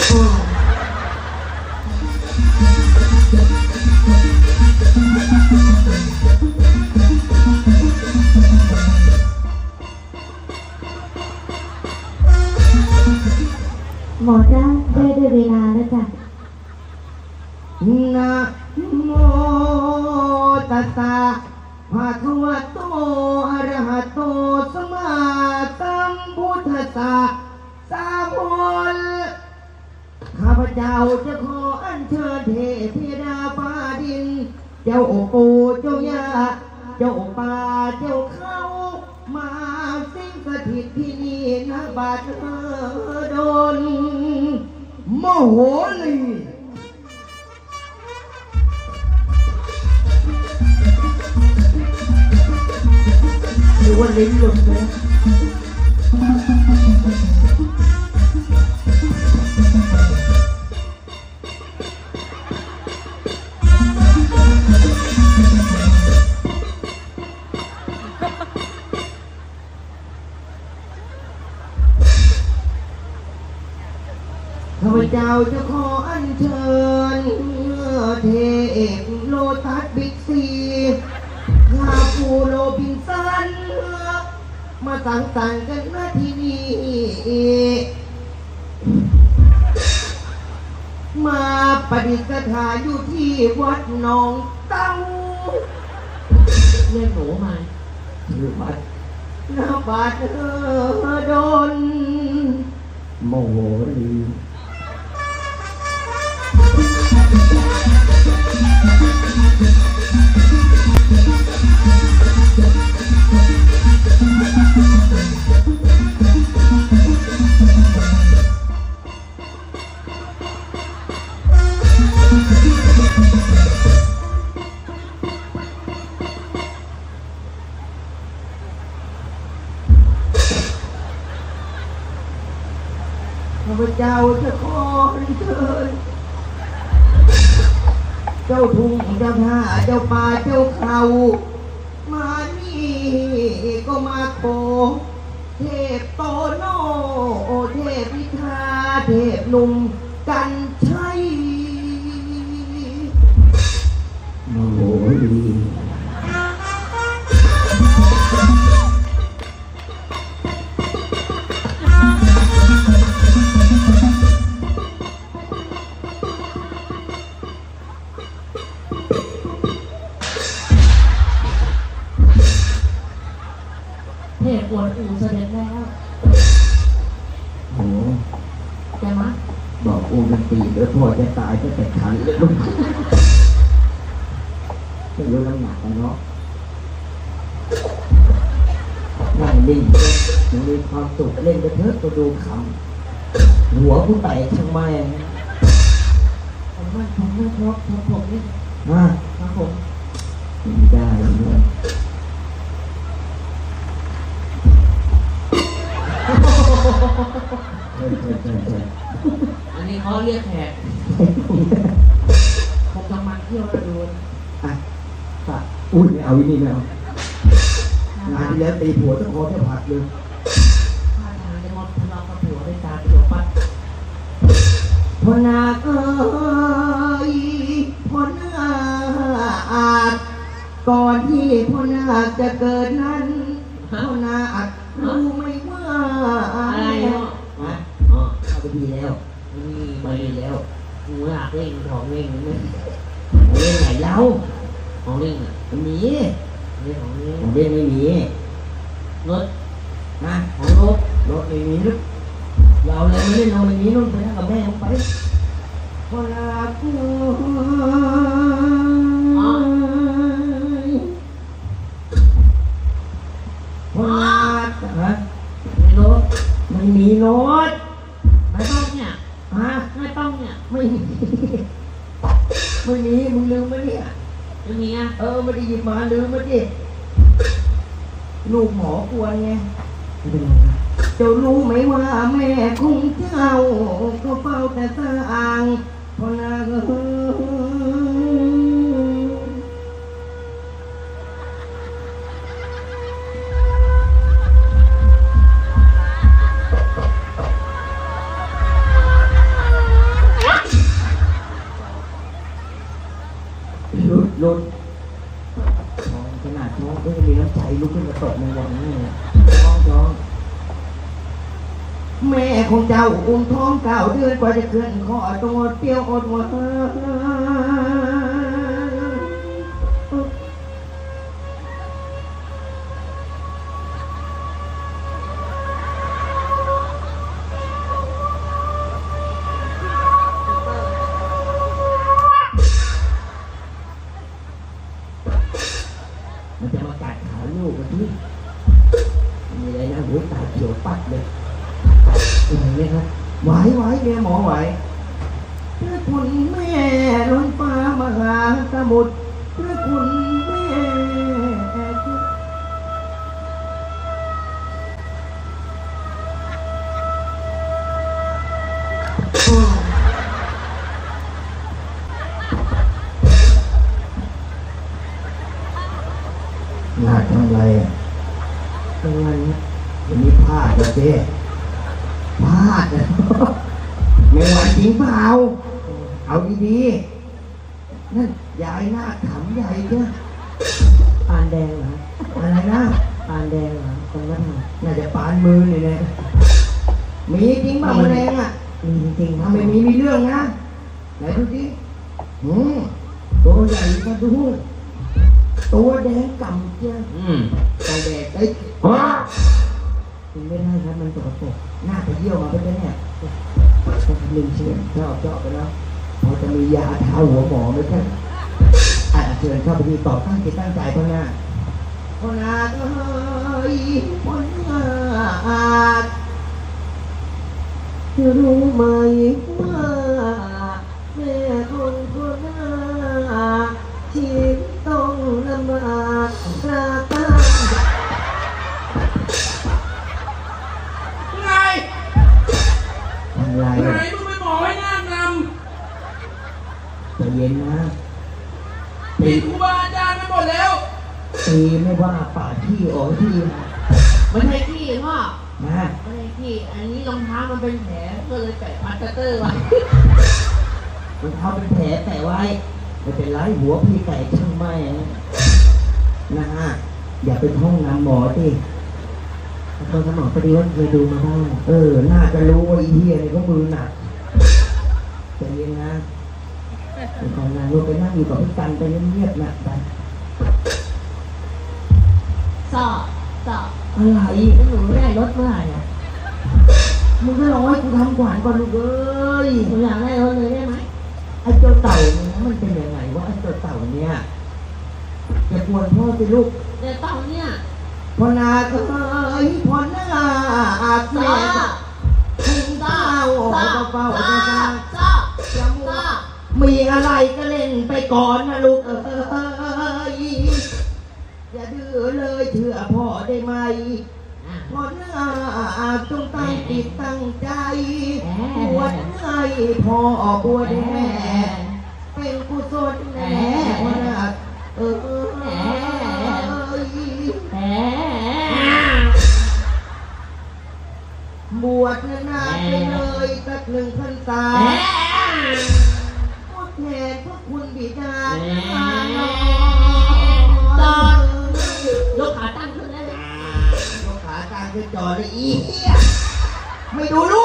หมอจ้าได้ได้เวลาแล้วจ้ะนะโมตัสสะภะคะวะโตอะระหะโตสัมมาสัมพุทธัสสะ ข้าพเจ้าจะขออัญเชิญเทพดาฟ้าดิน เจ้าโอปู่เจ้าย่าเจ้าป่าเจ้าเขามาสิงสถิตที่นี่นะบาดเออดนโมโหลีหรือว่าลิ้นหลุดไป เจ้าจะขออัญเชิญเทพโลตัสบิ๊กซีข้าปูโรบินสัน มาสังสรรค์กันนะที่นี่มาปฏิสถานอยู่ที่วัดหนองเต้าเรียกหนูมาหรือวัดนาบาดเออดนโมโข้าพเจ้าจะขอเชิญเจ้าทุ่งเจ้าท่าเจ้าป่าเจ้าเขามานี่ก็มาขอเทพโตโนเทพพิธาเทพนุ่มกัน เทพอวดอู่เสด็จแล้วโอ้โหแกมะบอกอูกันตีเดี๋ยวพ่อจะตายจะแต่ขันเลยลูกไม่รู้น้ำหนักกันเนาะนั่งนิ่งยังมีความสุขเล่นไปเถอะก็ดูคำหัวผู้ไต่ช่างแม่งผมว่าผมว่าครบผมผมนี่ฮะครับผมไม่ได้ รียกแขกผมกำลังเที่ยวระดูนอะฝากอุ้ยไม่เอาอีนี่ไม่เอางานที่แล้วตีผัวตะโคอแทบผักเลยท่าทางจะหมดพลังกับผัวด้วยตาเดียวปัดพนาคเอ้ยพนาอาจก่อนที่พนาคจะเกิดนั้นพ่อนาครู้ไหมว่าอะไรเนาะฮะอ๋อเข้าไปดีแล้ว ไปดีแล้วกูอยากเล่นของเล่นนี่เล่นไหนเล่าของเล่นอะมันมีเล่นของเล่นของเล่นไม่มีรถนะของรถรถไม่มีลึกเราเลยไม่เล่นเราไม่มีนู่นไปนั่งกับแม่ลงไปพ่อนาคเอ้ยพ่อนาคฮะในรถไม่มีรถไม่ต้องเนี่ย ฮะไม่ต้องเนี่ยไม่มีไม่มีมึงลืมไหมเนี่ยไม่มีอะเออไม่ได้หยิบมาลืมมาดิลูกหมอกวนไงไม่เป็นไรนะ เจ้ารู้ไหมว่าแม่คงเจ้าก็เฝ้ ลุกมองขนาดน้องก็จะมีน้ำใจลุกขึ้นมาตบในวันนี้น้องจ้องแม่ของเจ้าอุ้มท้องเก่าเดือนกว่าจะเกิดขอตัวเปรี้ยวอดหมด มันจะมากัดขาลูกมันที่มีอะไรนะหัวตาเขียวปัดเลยไหวไหมครับไหวไหวแม่หมอไหวพื่อคุณแม่ล้นฟ้ามหาสมุทรพื่อคุณแม่ วันนี้พลาดแล้วเจ๊พลาดนะไม่ไหวจริงเปล่า เอาดีๆ นั่นยายหน้าขำใหญ่เจ้ะปานแดงเหรอ อะไรนะปานแดงเหรอตรงนั้นเหรอน่าจะปานมือนี่แน่มีจริงเปล่าแมลงอะมีจริงๆครัถ้าบไม่มีมีเรื่องนะไหนดูดิอืมตัวใหญ่ก็ดู ตัวแดงกำเจ้ะอืมตัวแดงไอ้ยกินไม่ได้ครับมันสกปรกหน้าไปเยี่ยวมาเป็นไงเนี่ยต้องทำลืมเชื่อชอบชอบไปแล้วพอจะมียาทาหัวหมอไหมครับอะเชิญเข้าไปดีต่อตั้งจิตตั้งใจพ่อหน้าพ่อหน้าเอ้ยพ่อหน้าจะรู้ไหม ย็นนะำมีครูบาอาจารย์ไปหมดแล้วตีไม่ว่าป่าที่ออกที่นะไม่ใช่ขี้พ่อนะไม่ใช่ขี้อันนี้รองเท้ามันเป็นแผลก็เลยแปะพลาสเตอร์ไว้รองเท้าเป็นแผลแต่ไว้ไม่เป็นไรหัวพี่ไก่ช่างไม่นะฮะอย่าไปท่องนำหมอสิตอนสมองพอดีว่าเคยดูมาบ้างเออ น่าจะรู้ว่าไอีเหี้ยนี่ก็มือหนักใจเย็นนะ ไปของงานลูกไปนั่งอยู่กับพี่กันไปเงียบๆนะไปสอบสอบอะไรแล้วหนูได้รถเมื่อไหร่อะมึงก็รอให้กูทำขวัญก่อนลูกเอ้ยหนูอยากได้รถเลยได้ไหมไอ้เจ้าเต่าเนี่ยมันเป็นยังไงวะไอ้เจ้าเต่าเนี่ยอย่ากวนพ่อสิลูกเดี๋ยวต้องเนี่ยพ่อนาเคยพ่อนาอาบสแอะไรก็เล่นไปก่อนนะลูกเอ้ยอย่าดื้อเลยเชื่อพ่อได้ไหมพ่อนาจงตั้งจิตตั้งใจแหมบวชให้พ่อบวชแม่ เป็นกุศลแน่พ่อนาเออเอ้ยแผลบวชนานไปเลยสักหนึ่งพรรษา แผลทดแทนพระคุณบิดาแหมทานน้จอดยยกขาตั้งขึ้นได้ไหมยกขาตางคือจอดเลยอีเหี้ยไม่ดูลู